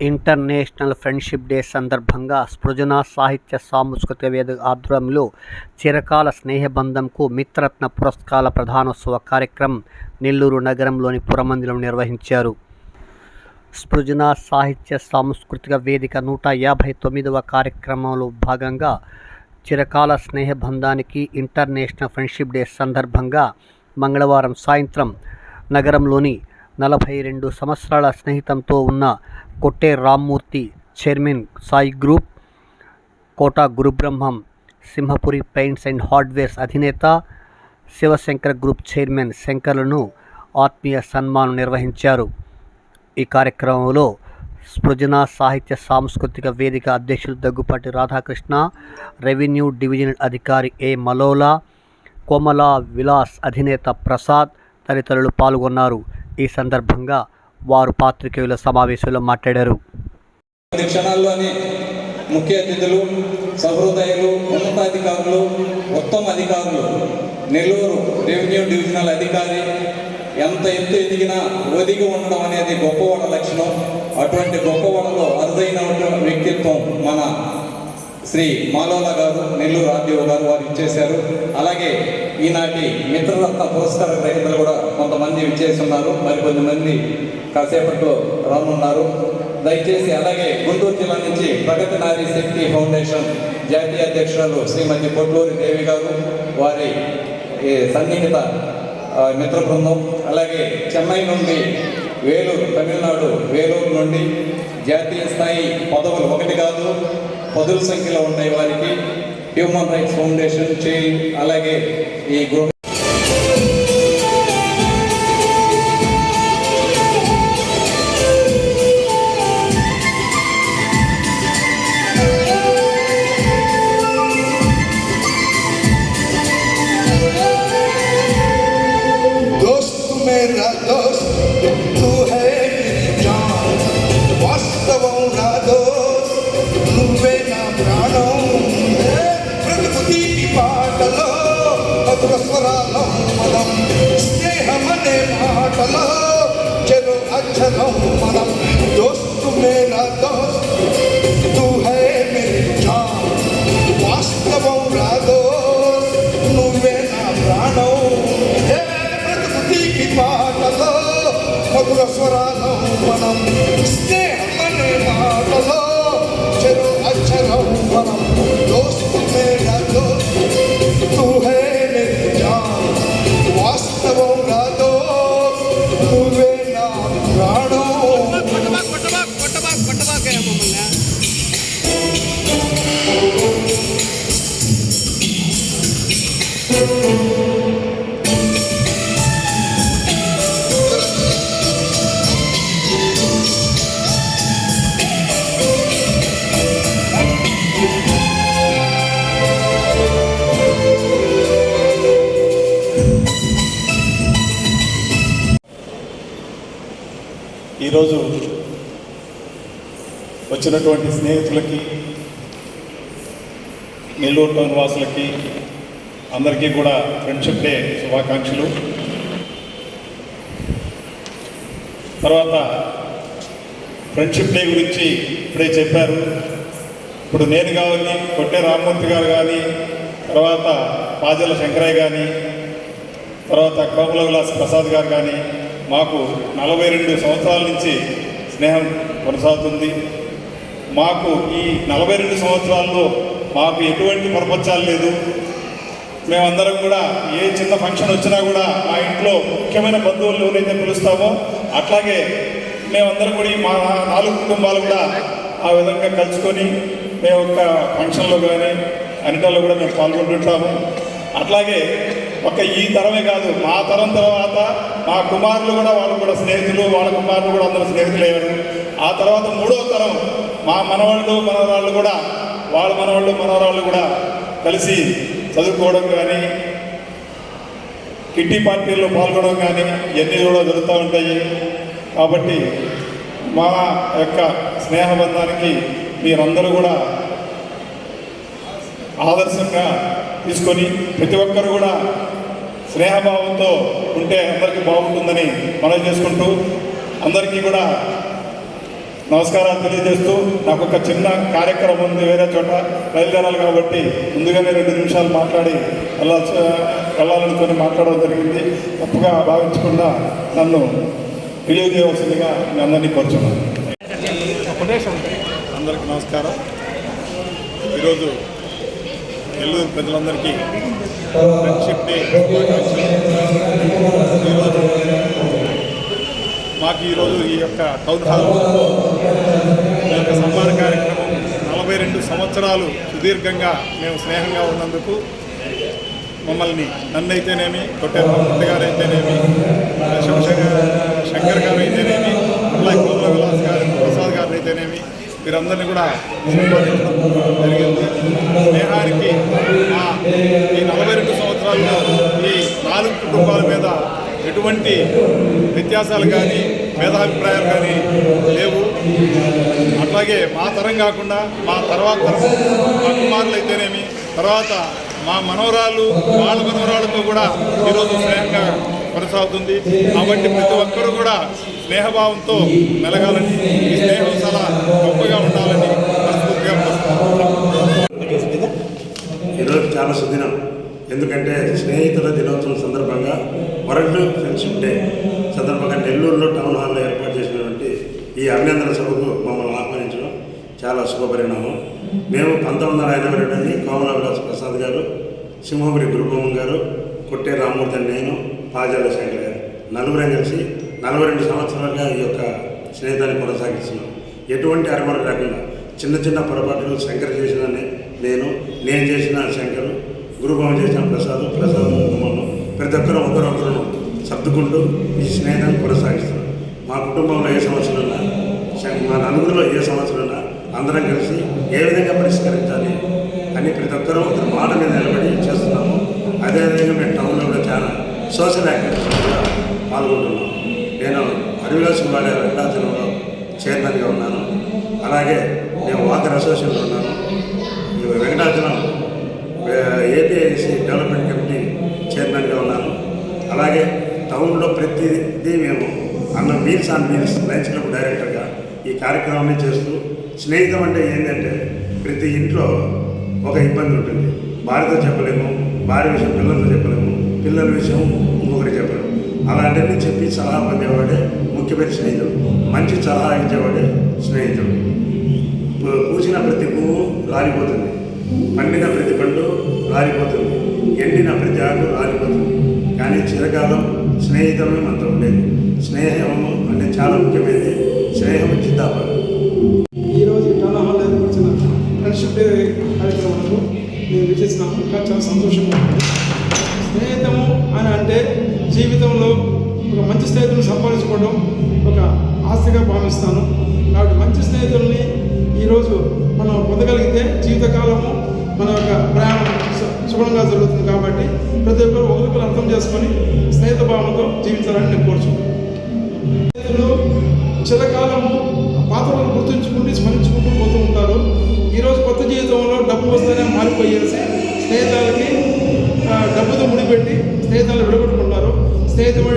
International friendship day సందర్భంగా సృజన సాహిత్య సాంస్కృతిక వేదిక ఆధ్వర్యంలో చిరకాల స్నేహబంధంకు మిత్రరత్న పురస్కార ప్రధానోత్సవ కార్యక్రమం నెల్లూరు నగరంలోని పురమందిరం నిర్వహించారు. సృజన సాహిత్య సాంస్కృతిక వేదిక నూట యాభై తొమ్మిదవ కార్యక్రమంలో భాగంగా చిరకాల స్నేహబంధానికి ఇంటర్నేషనల్ ఫ్రెండ్షిప్ డే సందర్భంగా మంగళవారం సాయంత్రం నగరంలోని నలభై రెండు సంవత్సరాల స్నేహితంతో ఉన్న కొట్టే Rammurthy chairman Sai group Kota Gurubrahmam Simhapuri paints and hardwares అధినేత శివశంకర్ గ్రూప్ చైర్మన్ శంకర్లను ఆత్మీయ సన్మానం నిర్వహించారు. ఈ కార్యక్రమంలో సృజన సాహిత్య సాంస్కృతిక వేదిక అధ్యక్షులు దగ్గుపాటి రాధాకృష్ణ రెవెన్యూ డివిజన్ అధికారి ఏ మలోలా కోమలా విలాస్ అధినేత ప్రసాద్ తదితరులు పాల్గొన్నారు. ఈ సందర్భంగా వారు పాత్రికేయుల సమావేశంలో మాట్లాడారు. క్షణాల్లోనే ముఖ్య అతిథులు సహృదయులు ఉన్నతాధికారులు ఉత్తమ అధికారులు నెల్లూరు రెవెన్యూ డివిజనల్ అధికారి ఎంత ఎత్తు ఎదిగినా ఒదిగి ఉండడం అనేది గొప్పవాడ లక్షణం. అటువంటి గొప్పవాడలో అరుదైన వ్యక్తిత్వం మన శ్రీ మాలోల గారు నెల్లూరు ఆర్డీఓ గారు వారు ఇచ్చేశారు. అలాగే ఈనాటి మిత్రరత్న పురస్కార గ్రహీతలు కూడా కొంతమంది ఇచ్చేస్తున్నారు మరి కొంతమంది కాసేపట్లో రానున్నారు. దయచేసి అలాగే గుంటూరు జిల్లా నుంచి ప్రగతి నారీ శక్తి ఫౌండేషన్ జాతీయ అధ్యక్షురాలు శ్రీమతి పొట్లూరి దేవి గారు వారి సన్నిహిత మిత్ర బృందం అలాగే చెన్నై నుండి వేలూరు తమిళనాడు వేలూరు నుండి జాతీయ స్థాయి పదవులు ఒకటి కాదు పదుల సంఖ్యలో ఉన్నాయి వారికి హ్యూమన్ రైట్స్ ఫౌండేషన్ చేయి అలాగే ఈ గృహ दोस्त मेरा दोस्त तू है మధుర స్వరాలం మనం స్నేహమనే మాటలో చెరు అక్షరం మనం దోస్తు మేరా దోస్త్ తూ హై మేరీ జాన్ వాస్తవం నా దోస్త్ నువ్వే నా ప్రాణం ఏ ప్రకృతికి పాటలో మధుర స్వరాలం మనం స్నేహమనే ఈరోజు వచ్చినటువంటి స్నేహితులకి నెల్లూరు టౌన్ వాసులకి అందరికీ కూడా ఫ్రెండ్షిప్ డే శుభాకాంక్షలు. తర్వాత ఫ్రెండ్షిప్ డే గురించి ఇప్పుడే చెప్పారు. ఇప్పుడు నేను కానీ కొట్టే రామ్మూర్తి గారు కానీ తర్వాత పాజల శంకరయ్య కానీ తర్వాత కోమల విలాస్ ప్రసాద్ గారు కానీ మాకు నలభై రెండు సంవత్సరాల నుంచి స్నేహం కొనసాగుతుంది. మాకు ఈ నలభై రెండు సంవత్సరాల్లో మాకు ఎటువంటి ప్రపంచాలు లేదు. మేమందరం కూడా ఏ చిన్న ఫంక్షన్ వచ్చినా కూడా మా ఇంట్లో ముఖ్యమైన బంధువులు ఎవరైతే పిలుస్తామో అట్లాగే మేమందరం కూడా మా నాలుగు కుటుంబాలు కూడా ఆ విధంగా కలుసుకొని మేము ఒక ఫంక్షన్లో కానీ అన్నిటిలో కూడా మేము పాల్గొంటుంటాము. అట్లాగే ఒక ఈ తరమే కాదు మా తరం తర్వాత మా కుమారులు కూడా వాళ్ళు కూడా స్నేహితులు వాళ్ళ కుమారులు కూడా అందరూ స్నేహితులు. అయ్యారు ఆ తర్వాత మూడో తరం మా మనవాళ్ళు మనవరాళ్ళు కూడా వాళ్ళ మనవాళ్ళు మనవరాళ్ళు కూడా కలిసి చదువుకోవడం కానీ కిట్టి పార్టీల్లో పాల్గొనడం కానీ ఇవన్నీ కూడా జరుగుతూ ఉంటాయి. కాబట్టి మా యొక్క స్నేహబంధానికి మీరందరూ కూడా ఆదర్శంగా తీసుకొని ప్రతి ఒక్కరు కూడా స్నేహభావంతో ఉంటే అందరికీ బాగుంటుందని మనం చేసుకుంటూ అందరికీ కూడా నమస్కారాలు తెలియజేస్తూ నాకు ఒక చిన్న కార్యక్రమం ఉంది వేరే చోట బయలుదేరాలి కాబట్టి ముందుగానే రెండు నిమిషాలు మాట్లాడి వెళ్ళాల్సి వెళ్ళాలనుకొని మాట్లాడడం జరిగింది. తప్పుగా భావించకుండా నన్ను రిలీవ్ చేయవలసిందిగా మీ అందరినీ కోరుచున్నాను. అందరికీ నమస్కారం. ఈరోజు నెల్లూరు ప్రజలందరికీ ఫ్రెండ్షిప్ డే ఈరోజు మాకు ఈరోజు ఈ యొక్క టౌన్ హాల్ ఈ యొక్క సన్మాన కార్యక్రమం నలభై రెండు సంవత్సరాలు సుదీర్ఘంగా మేము స్నేహంగా ఉన్నందుకు మమ్మల్ని నన్ను అయితేనేమి గారు అయితేనేమి శంకర్ గారు అయితేనేమి అట్లా కోమల విలాస్ గారు వీరందరినీ కూడా జరిగింది స్నేహానికి మా ఈ నలభై రెండు సంవత్సరాల్లో ఈ నాలుగు కుటుంబాల మీద ఎటువంటి వ్యత్యాసాలు కానీ భేదాభిప్రాయాలు కానీ లేవు. అట్లాగే మా తరం కాకుండా మా తర్వాత తరం మా కుమారులు అయితేనేమి తర్వాత మా మనవరాలు వాళ్ళ మనవరాలతో కూడా ఈరోజు స్నేహంగా కొనసాగుతుంది. కాబట్టి ప్రతి ఒక్కరూ కూడా స్నేహభావంతో మెలగాలని ఈ స్నేహం చాలా గొప్పగా ఉండాలని మనస్ఫూర్తిగా ఈరోజు చాలా సుదినం. ఎందుకంటే స్నేహితుల దినోత్సవం సందర్భంగా వరల్డ్ ఫ్రెండ్షిప్ డే సందర్భంగా నెల్లూరులో టౌన్ హాల్లో ఏర్పాటు చేసినటువంటి ఈ అభినందన సభకు మమ్మల్ని ఆహ్వానించడం చాలా శుభపరిణామం. మేము పంతొమ్మిది వందల ఎనభై రెండు కోమల విలాస్ ప్రసాద్ గారు సింహపురి గురుభవన్ గారు కొట్టే రామూర్తి నేను పాజాల శంకర్ గారు నలుగురం కలిసి నలభై రెండు సంవత్సరాలుగా ఈ యొక్క స్నేహితాన్ని కొనసాగిస్తున్నాం. ఎటువంటి అరమర లేకుండా చిన్న చిన్న పొరపాట్లు శంకర్ చేసిన నేను నేను చేసిన శంకర్ గురుభవన్ చేసిన ప్రసాద్ ప్రసాద్ మమ్మల్ని ప్రతి ఒక్కరు ఒకరొకరు సర్దుకుంటూ ఈ స్నేహం కొనసాగిస్తున్నాం. మా కుటుంబంలో ఏ సమస్యలు మా నలుగురిలో ఏ సమస్యలు అందరం కలిసి ఏ విధంగా పరిష్కరించాలి అని ప్రతి ఒక్కరూ ఒకరి మాట మీద నిలబడి చేస్తున్నాము. అదేవిధంగా మేము టౌన్లో కూడా చాలా సోషల్ యాక్టివిటీస్ కూడా పాల్గొంటున్నాం నేను అడవిలాసం వాడే వెంకటాచలంలో చైర్మన్గా ఉన్నాను. అలాగే నేను వాకర్ అసోసియేషన్లో ఉన్నాను. వెంకటాచలం ఏపీఐసి డెవలప్మెంట్ కమిటీ చైర్మన్గా ఉన్నాను. అలాగే టౌన్లో ప్రతిదీ మేము అన్న meals on meals lunch club డైరెక్టర్గా ఈ కార్యక్రమాన్ని చేస్తూ స్నేహితం అంటే ఏంటంటే ప్రతి ఇంట్లో ఒక ఇబ్బంది ఉంటుంది. భార్యతో చెప్పలేము భార్య విషయం పిల్లలతో చెప్పలేము పిల్లల విషయం అలాంటివన్నీ చెప్పి సలహా పొందేవాడే ముఖ్యమైన స్నేహితుడు. మంచి సలహా ఇచ్చేవాడే స్నేహితుడు. పూసిన ప్రతి పువ్వు రాలిపోతుంది. పండిన ప్రతి పండు రాలిపోతుంది. ఎండిన ప్రతి ఆకు రాలిపోతుంది. కానీ చిరకాలం స్నేహితమే మనతో ఉండేది. స్నేహము అంటే చాలా ముఖ్యమైనది. స్నేహం జిందాబాద్ ఈరోజు ఈ ఏర్పరిచిన ఫ్రెండ్షిప్ డే కార్యక్రమంలో నేను విచేసినాము చాలా సంతోషంగా స్నేహితులను ఒక ఆస్తిగా భావిస్తాను. కాబట్టి మంచి స్నేహితుల్ని ఈరోజు మనం పొందగలిగితే జీవితకాలము మన యొక్క ప్రయాణం సు- జరుగుతుంది కాబట్టి ప్రతి ఒక్కరు ఒకరికొకరు అర్థం చేసుకొని స్నేహిత భావంతో జీవించాలని నేను కోరుచున్నాను. స్నేహితులు చిరకాలము పాత్రలను గుర్తుంచుకుంటూ స్మరించుకుంటూ పోతూ ఉంటారు. ఈరోజు కొత్త జీవితంలో డబ్బు వస్తేనే మారిపోయేసి స్నేహితులకి డబ్బుతో ముడిపెట్టి స్నేహితులను విడగొట్టుకుంటారు. స్నేహితుడు